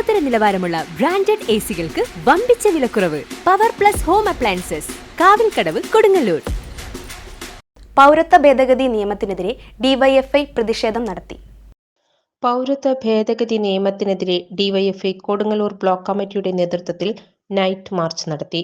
ലോകോത്തര നിലവാരമുള്ള branded A സികൾക്ക് വമ്പിച്ച വിലക്കുറവ് Power Plus Home Appliances Kavilkadavu Kodungallur. പൗരത്വ ഭേദഗതി നിയമത്തിനെതിരെ ഡിവൈഎഫ്ഐ പ്രതിഷേധം നടത്തി. പൗരത്വ ഭേദഗതി നിയമത്തിനെതിരെ ഡിവൈഎഫ്ഐ കൊടുങ്ങല്ലൂർ ബ്ലോക്ക് കമ്മിറ്റിയുടെ നേതൃത്വത്തിൽ നൈറ്റ് മാർച്ച് നടത്തി.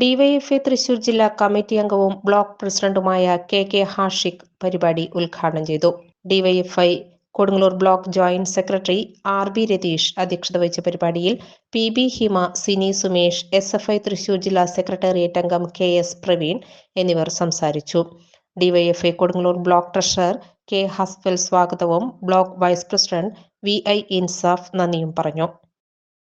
ഡിവൈഎഫ്ഐ തൃശൂർ ജില്ലാ കമ്മിറ്റി അംഗവും ബ്ലോക്ക് പ്രസിഡന്റുമായ കെ കെ ഹാഷിഖ് പരിപാടി ഉദ്ഘാടനം ചെയ്തു. DYFI Kodungallur block joint secretary R B Ratheesh അധ്യക്ഷത വഹിച്ച പരിപാടിയിൽ P B Hima Sini Sumesh S F I Thrissur ജില്ലാ സെക്രട്ടേറിയറ്റ് അംഗം കെ എസ് പ്രവീൺ എന്നിവർ സംസാരിച്ചു. DYFI Kodungallur block treasurer K Hasfal സ്വാഗതവും block vice president V I Insaf നന്ദിയും പറഞ്ഞു.